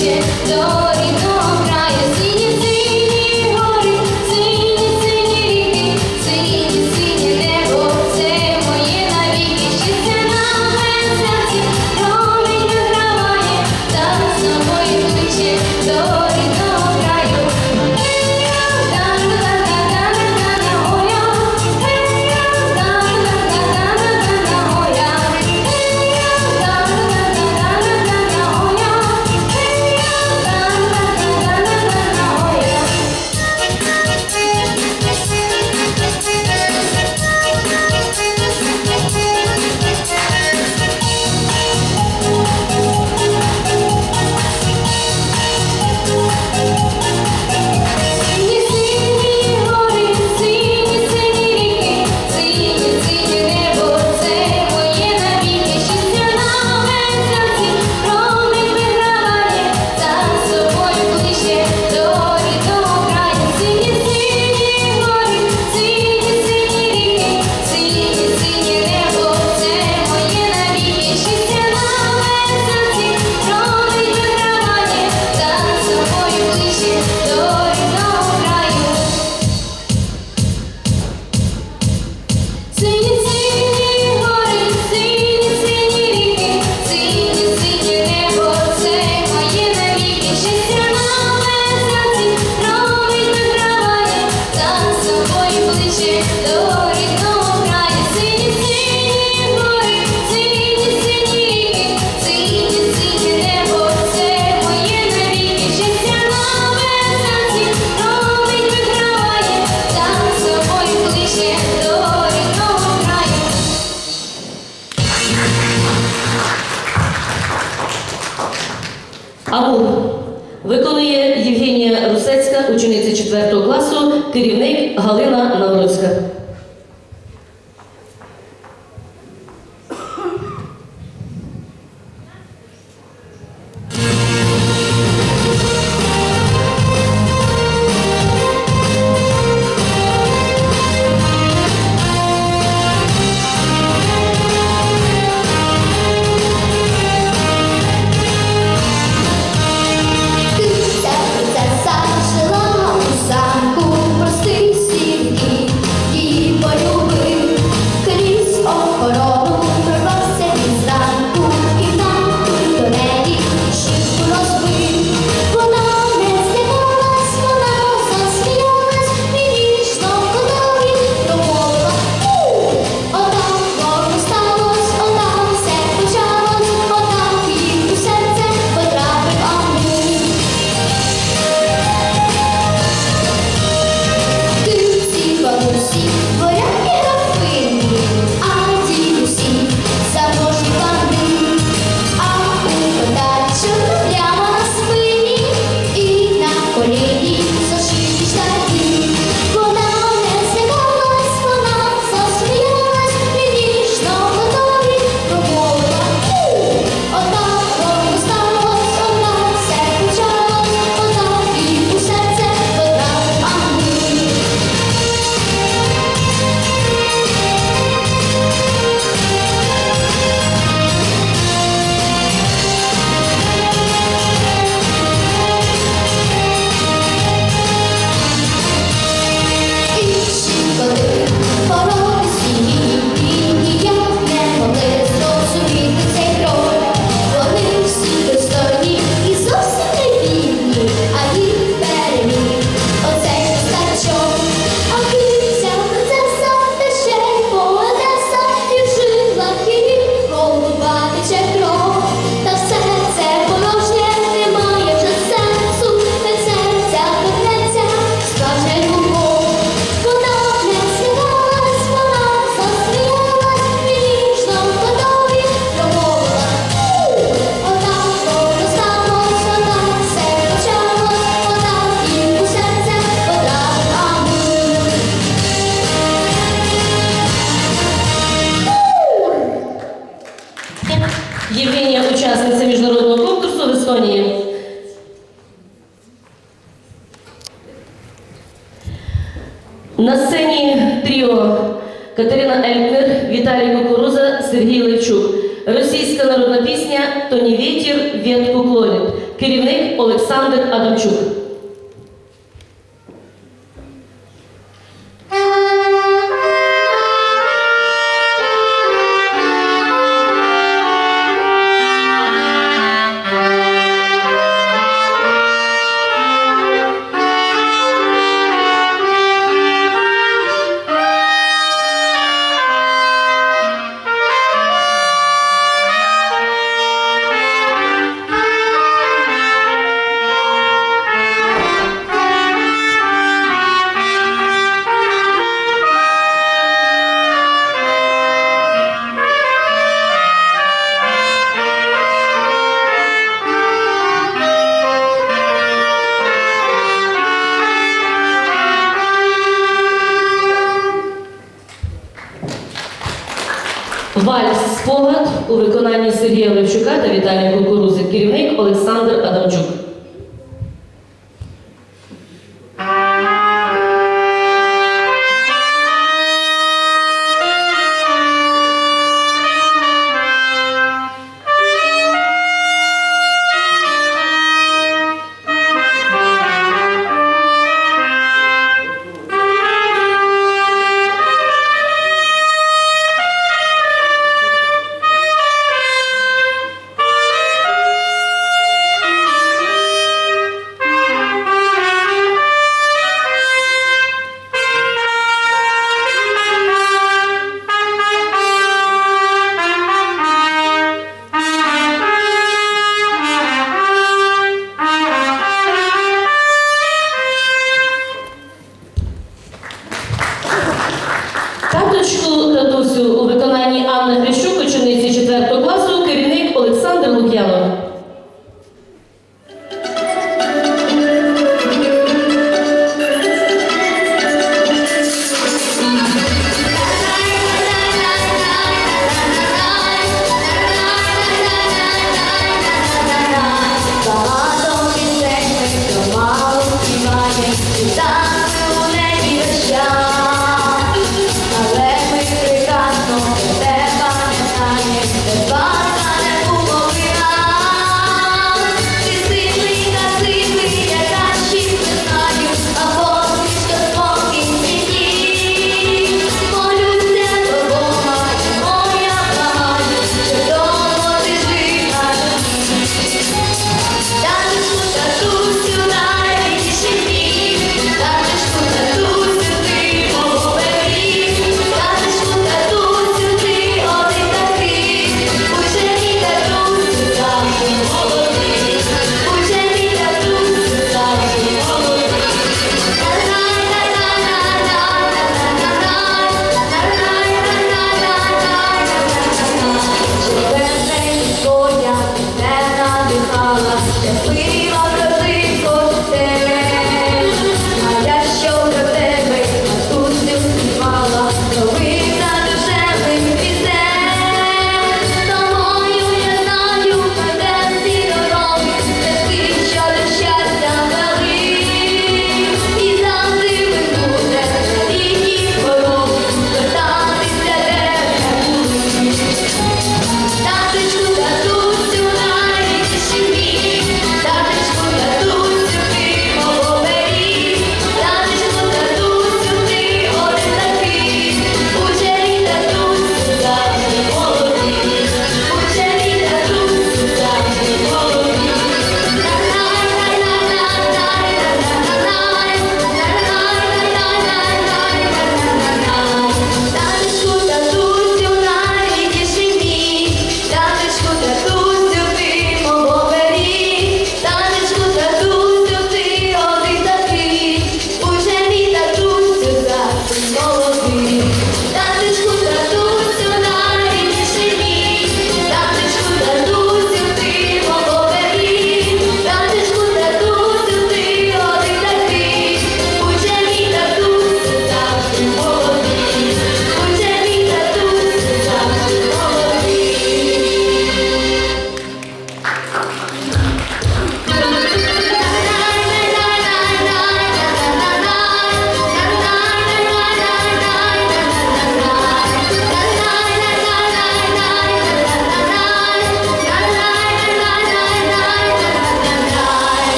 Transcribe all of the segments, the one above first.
ще до. за собою плече. На сцені тріо Катерина Елькнер, Віталій Кукуруза, Сергій Левчук. Російська народна пісня Тоні вітір, вітку клонит. Керівник Олександр Адамчук. спогад у виконанні Сергія Левчука та Віталія Кукурузи, керівник Олександр Адамчук.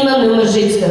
Інна Немержицька.